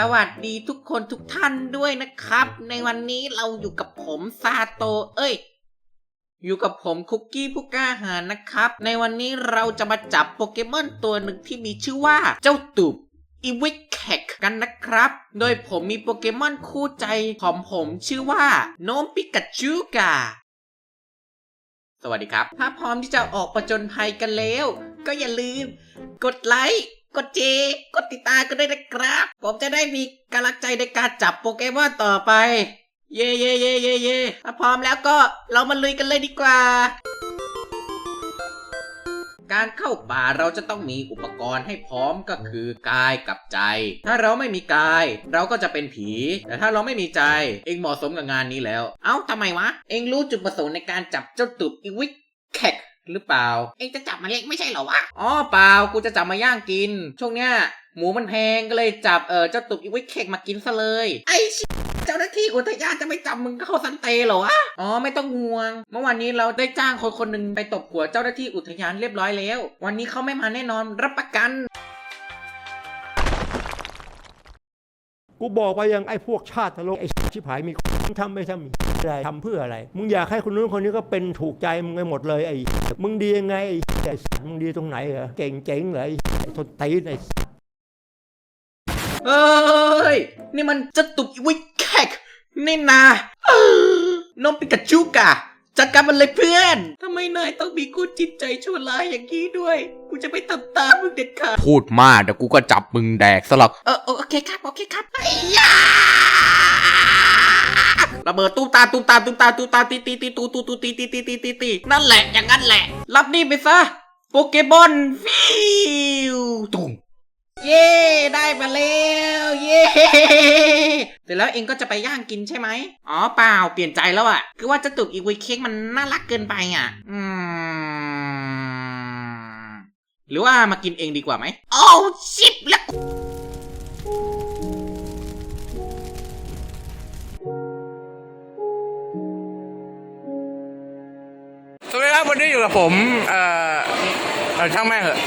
สวัสดีทุกคนทุกท่านด้วยนะครับ ในวันนี้เราอยู่กับผมซาโต เอ้ย อยู่กับผมคุกกี้ผู้กล้าหาญนะครับ ในวันนี้เราจะมาจับโปเกมอนตัวหนึ่งที่มีชื่อว่าเจ้าตูบอีวิกแคกกันนะครับ โดยผมมีโปเกมอนคู่ใจของผมชื่อว่าโนมปิกาจูกาสวัสดีครับ ถ้าพร้อมที่จะออกประจนภัยกันแล้ว ก็อย่าลืม กดไลค์ กดเจกดติดตามกันด้วยนะครับ ผมจะได้มีกำลังใจในการจับโปเกมอนต่อไป เย่เย่เย่เย่เย่ถ้าพร้อมแล้วก็เรามาลุยกันเลยดีกว่า การเข้าป่าเราจะต้องมีอุปกรณ์ให้พร้อมก็คือกายกับใจ ถ้าเราไม่มีกาย เราก็จะเป็นผี แต่ถ้าเราไม่มีใจ เองเหมาะสมกับงานนี้แล้ว เอ้าทำไมวะ เองรู้จุดประสงค์ในการจับเจ้าตุบอีวิกแคก หรือเปล่า เองจะจับมันเล็กไม่ใช่เหรอวะ อ๋อเปล่า กูจะจับมาย่างกิน ช่วงเนี้ยหมูมันแพงก็เลยจับเออเจ้าตุบอีวิกแคกมากินซะเลย ไอ้ชิเจ้าหน้าที่อุทยานจะไม่จับมึงเข้าสันเตเหรอวะ อ๋อไม่ต้องห่วง เมื่อวานนี้เราได้จ้างคนคนหนึ่งไปตบหัวเจ้าหน้าที่อุทยานเรียบร้อยแล้ว วันนี้เขาไม่มาแน่นอนรับประกัน กูบอกไปยังไอ้พวกชาติทะลกไอ้ชิบหายมีทำไม่ทำอะไรทำเพื่ออะไร มึงอยากให้คนนู้นคนนี้ก็เป็นถูกใจมึงไปหมดเลยไอ้มึงดียังไงไอ้ไอ้มึงดีตรงไหนเหรอเก่งเจ๋งเหรอไอ้ทนตีนไอ้เฮ้ย นี่มันจะตุบวิกแคกนี่นาเอ้อนมปิกาจูกะ จัดการมันเลยเพื่อนทำไมนายต้องมีคู่จิตใจชั่วร้ายอย่างนี้ด้วย กูจะไม่ทำตามมึงเด็ดขาด พูดมากเดี๋ยวกูก็จับมึงแดกสลักเออเออโอเคครับ โอเคครับไอ้ยาระเบิดตุ้มตามตุ้มตามตุ้มตามตุ้มตามตีตีตีตูตูตูตีตีตีตีตีตีนั่นแหละอย่างนั้นแหละ รับนี่ไปซะโปเกมอนฟิวตุ้มเย้ได้มาแล้ว เย้ เสร็จแล้วเองก็จะไปย่างกินใช่ไหมอ๋อเปล่าเปลี่ยนใจแล้วอะคือว่าจะตุกอีกวีเค้กมันน่ารักเกินไปอะอืมหรือว่ามากินเองดีกว่าไหมโอ้ชิบแล้วสวัสดีครับวันนี้อยู่กับผม เอ่อเอ่อช่างแม่งเหอะ